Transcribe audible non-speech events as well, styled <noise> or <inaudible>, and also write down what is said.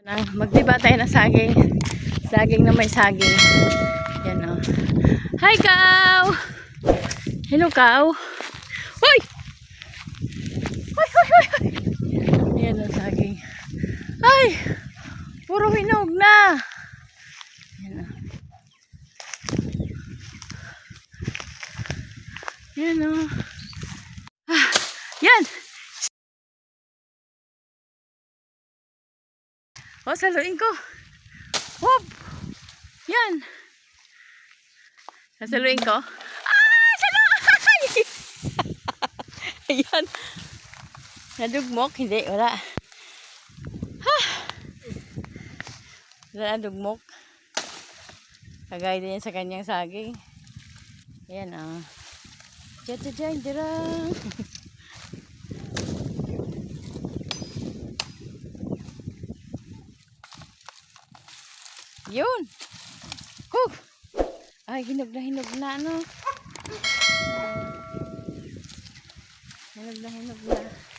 Nang magdiba tayo ng saging. Saging na may saging. Yan o. Hi, cow! Hello, cow! Hoy! Hoy, hoy, hoy! Yan ang saging. Ay! Puro hinog na! Yan o. Yan o. Ah, yan! O, saluin ko. Hop! Yan. Sasaluin ko. Ah! Salo! <laughs> Ayan. Nadugmok? Hindi, wala. Ha! Wala nadugmok. Kagaya din yan sa kanyang saging. Ayan, ah. Diyan, diyan, diyan. <laughs> Yun. Huh. Ay, hinog na hinog na, ano. Hinog na hinog na.